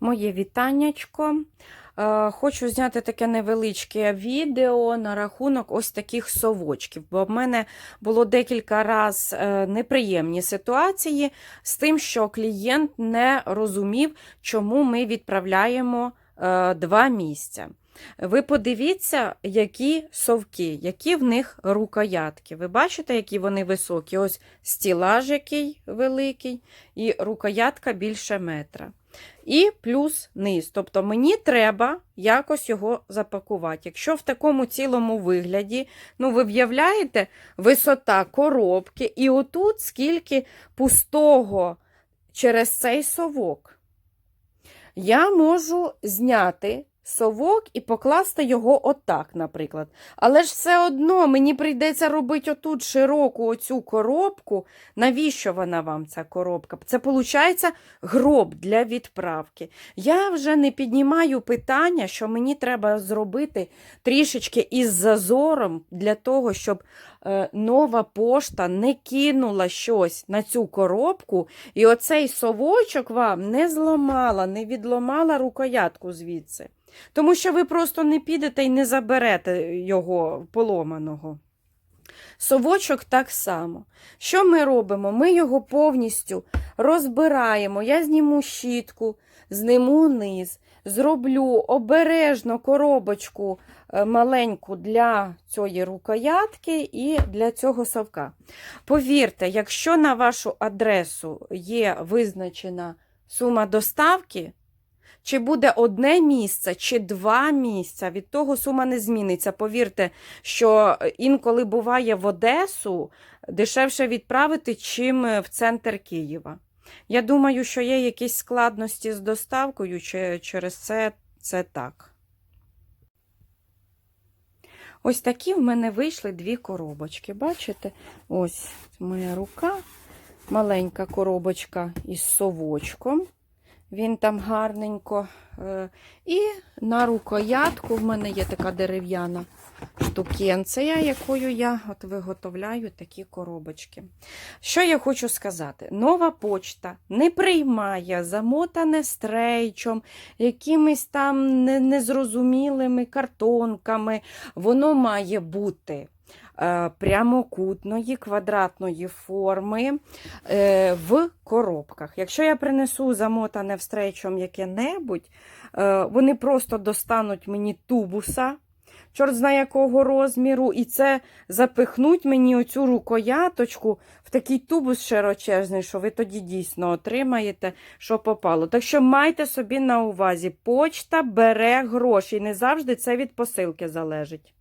Моє вітаннячко. Е, Хочу зняти таке невеличке відео на рахунок ось таких совочків, бо в мене було декілька разів неприємні ситуації з тим, що клієнт не розумів, чому ми відправляємо е, два місця. Ви подивіться, які совки, які в них рукоятки. Ви бачите, які вони високі? Ось стілаж який великий, і рукоятка більше метра. І плюс низ. Тобто мені треба якось його запакувати. Якщо в такому цілому вигляді, ну ви в'являєте висота коробки, і отут скільки пустого через цей совок. Я можу зняти совок і покласти його отак, наприклад. Але ж все одно мені прийдеться робити отут широку оцю коробку. Навіщо вона вам, ця коробка? Це, виходить, гроб для відправки. Я вже не піднімаю питання, що мені треба зробити трішечки із зазором для того, щоб е, нова пошта не кинула щось на цю коробку, і оцей совочок вам не зламала, не відломала рукоятку звідси. Тому що ви просто не підете і не заберете його поломаного. Совочок так само. Що ми робимо? Ми його повністю розбираємо. Я зніму щітку, зниму низ, зроблю обережно коробочку е, маленьку для цієї рукоятки і для цього совка. Повірте, якщо на вашу адресу є визначена сума доставки, чи буде одне місце, чи два місця, від того сума не зміниться. Повірте, що інколи буває в Одесу дешевше відправити, чим в центр Києва. Я думаю, що є якісь складності з доставкою, чи через це це так. Ось такі в мене вийшли дві коробочки. Бачите? Ось моя рука, маленька коробочка із совочком. Він там гарненько. Е, І на рукоятку в мене є така дерев'яна штукенція, якою я от виготовляю такі коробочки. Що я хочу сказати? Нова почта не приймає замотане стрейчом, якимись там незрозумілими картонками. Воно має бути. Е, Прямокутної квадратної форми е, в коробках. Якщо я принесу замотане встречом яке-небудь, е, вони просто достануть мені тубуса, чорт знає якого розміру, і це запихнуть мені оцю рукояточку в такий тубус широчезний, що ви тоді дійсно отримаєте, що попало. Так що майте собі на увазі, почта бере гроші, і не завжди це від посилки залежить.